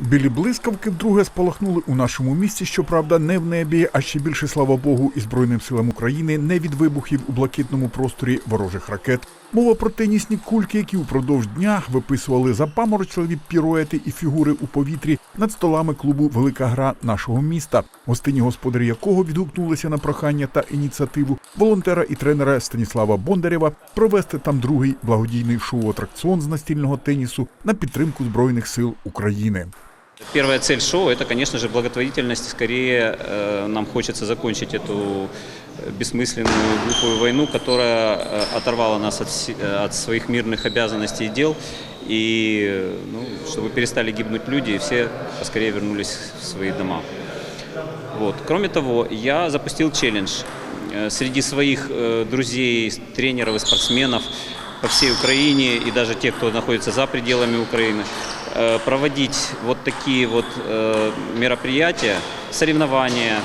Білі блискавки вдруге спалахнули у нашому місті, щоправда, не в небі, а ще більше, слава Богу, і Збройним силам України не від вибухів у блакитному просторі ворожих ракет. Мова про тенісні кульки, які упродовж дня виписували запаморочливі піруети і фігури у повітрі над столами клубу Велика гра нашого міста, гостині господарі якого відгукнулися на прохання та ініціативу волонтера і тренера Станіслава Бондарєва провести там другий благодійний шоу-атракціон з настільного тенісу на підтримку збройних сил України. Первая цель шоу – это, конечно же, благотворительность. Скорее э, нам хочется закончить эту бессмысленную глупую войну, которая э, оторвала нас от, э, от своих мирных обязанностей и дел, и ну, чтобы перестали гибнуть люди, и все поскорее вернулись в свои дома. Вот. Кроме того, я запустил челлендж среди своих друзей, тренеров и спортсменов по всей Украине и даже тех, кто находится за пределами Украины, проводить вот такие вот э, мероприятия, соревнования,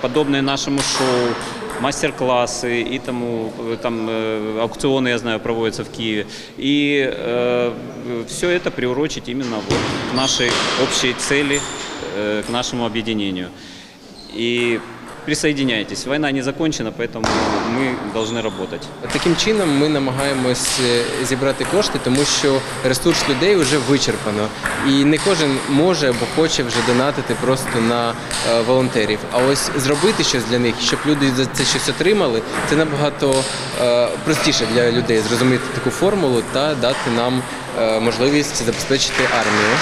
подобные нашему шоу, мастер-классы и тому, э, там э, аукционы, я знаю, проводятся в Киеве. И все это приурочить именно вот к нашей общей цели, э, к нашему объединению. И присоединяйтесь. Война не закончена, поэтому мы должны работать. Таким чином ми намагаємось е, зібрати кошти, тому що ресурс людей вже вичерпано, і не кожен може або хоче вже донатити просто на е, волонтерів. А ось зробити щось для них, щоб люди за це щось отримали, це набагато е, простіше для людей зрозуміти таку формулу та дати нам е, можливість забезпечити армію.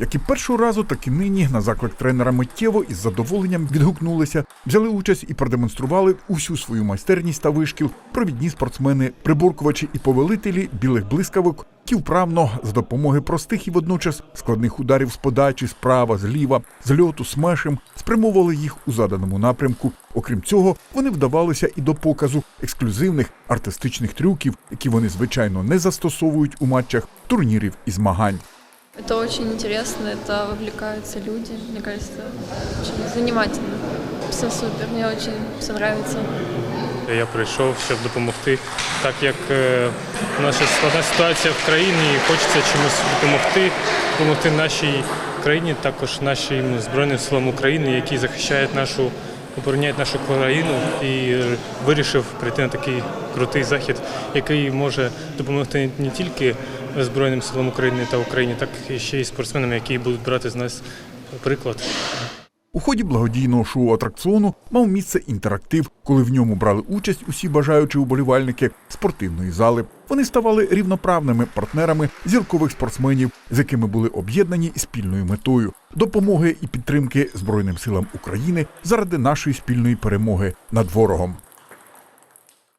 Як і першого разу, так і нині на заклик тренера миттєво із задоволенням відгукнулися, взяли участь і продемонстрували усю свою майстерність та вишкіл провідні спортсмени, приборкувачі і повелителі білих блискавок, які вправно за допомоги простих і водночас складних ударів з подачі, справа, зліва, з льоту, смешем спрямовували їх у заданому напрямку. Окрім цього, вони вдавалися і до показу ексклюзивних артистичних трюків, які вони звичайно не застосовують у матчах турнірів і змагань. Это очень интересно, это вовлекаются люди. Мне кажется, очень занимательно. Все супер, мне очень все нравится. Я прийшов, щоб допомогти, так як е, у складна ситуація в країні, і хочеться чимось допомогти, допомогти нашій країні, також нашим Збройним силам України, які захищають нашу, обороняють нашу країну. І вирішив прийти на такий крутий захід, який може допомогти не тільки Збройним силам України та Україні, так і ще й спортсменам, які будуть брати з нас приклад. У ході благодійного шоу-атракціону мав місце інтерактив, коли в ньому брали участь усі бажаючі уболівальники спортивної зали. Вони ставали рівноправними партнерами зіркових спортсменів, з якими були об'єднані спільною метою допомоги і підтримки Збройним силам України заради нашої спільної перемоги над ворогом.